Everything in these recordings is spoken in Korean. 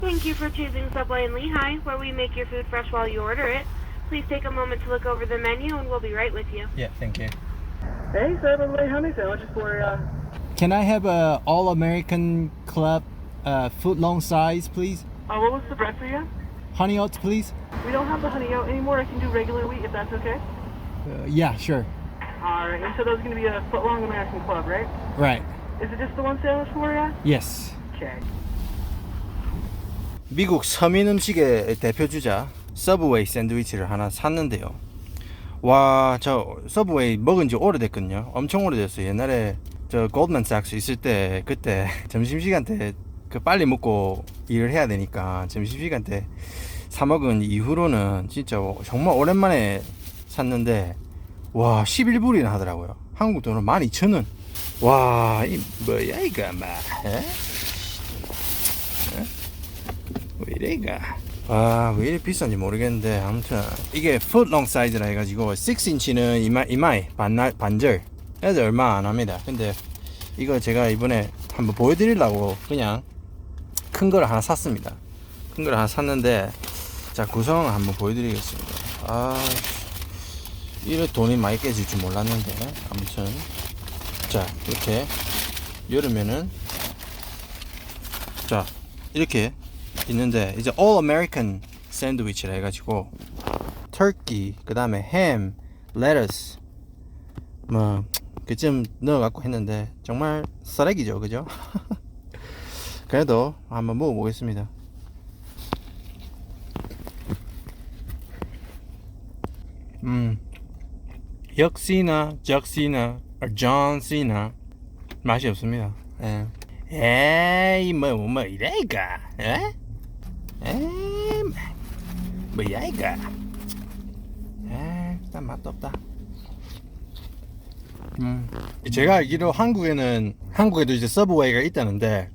Thank you for choosing Subway in Lehigh, where we make your food fresh while you order it. Please take a moment to look over the menu and we'll be right with you. Yeah, thank you. Hey, Subway honey sandwiches for you. Can I have a all American club uh, foot long size, please? Uh, what was the bread for you? Honey oats, please. We don't have the honey oat anymore. I can do regular wheat if that's okay. Uh, yeah, sure. All right, and so those going to be a foot long American club, right? Right. Is it just the one sandwich for you? Yes. Okay. 미국 서민 음식의 대표 주자 서브웨이 샌드위치를 하나 샀는데요. 와, 저 서브웨이 먹은 지 오래됐거든요. 엄청 오래됐어요. 옛날에 저 골드만삭스 있을 때 그때 점심시간 때 그 빨리 먹고 일을 해야 되니까 점심시간 때 사 먹은 이후로는 진짜 정말 오랜만에 샀는데 와 11불이나 하더라고요. 한국 돈으로 12,000원. 와, 이 뭐야 이거 막 에? 왜 이래가? 아, 왜 이래 비싼지 모르겠는데 아무튼 이게 풋롱 사이즈라 해가지고 6인치는 이마, 이마이 반날, 반절. 그래서 얼마 안 합니다. 근데 이거 제가 이번에 한번 보여드리려고 그냥 큰 거를 하나 샀습니다. 큰 거를 하나 샀는데 자 구성 한번 보여드리겠습니다. 아 이래 돈이 많이 깨질 줄 몰랐는데 아무튼 자 이렇게 열으면은 자 이렇게 있는데 이제 All American 샌드위치라 해가지고 터키 그 다음에 햄, 레터스 뭐 그쯤 넣어갖고 했는데 정말 쓰레기죠 그죠? 그래도 한번 먹어보겠습니다 음 역시나 적시나 존시나 맛이 없습니다 예. 에이 뭐뭐 이래가 에? 뭐야 이거 에이 일단 맛도 없다 음 제가 알기로 한국에는 한국에도 이제 서브웨이가 있다는데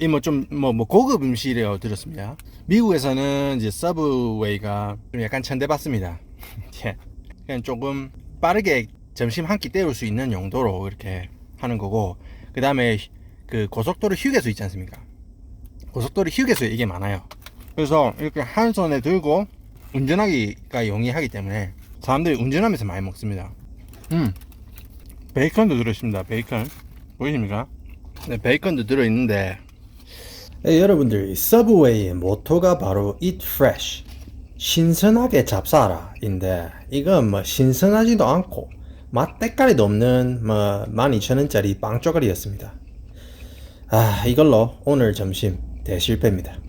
이 뭐 좀 뭐 뭐 고급 음식이라고 들었습니다 미국에서는 이제 서브웨이가 좀 약간 천대받습니다 예. 그냥 조금 빠르게 점심 한 끼 때울 수 있는 용도로 이렇게 하는 거고 그 다음에 그 고속도로 휴게소 있지 않습니까? 고속도로 휴게소에 이게 많아요. 그래서 이렇게 한 손에 들고 운전하기가 용이하기 때문에 사람들이 운전하면서 많이 먹습니다. 음, 베이컨도 들어있습니다. 베이컨 보이십니까? 네, 베이컨도 들어있는데 네, 여러분들 서브웨이의 모토가 바로 Eat Fresh 신선하게 잡사라 인데 이건 뭐 신선하지도 않고 맛 때깔이도 없는 뭐 12,000원짜리 빵 쪼가리였습니다. 아, 이걸로 오늘 점심 대실패입니다.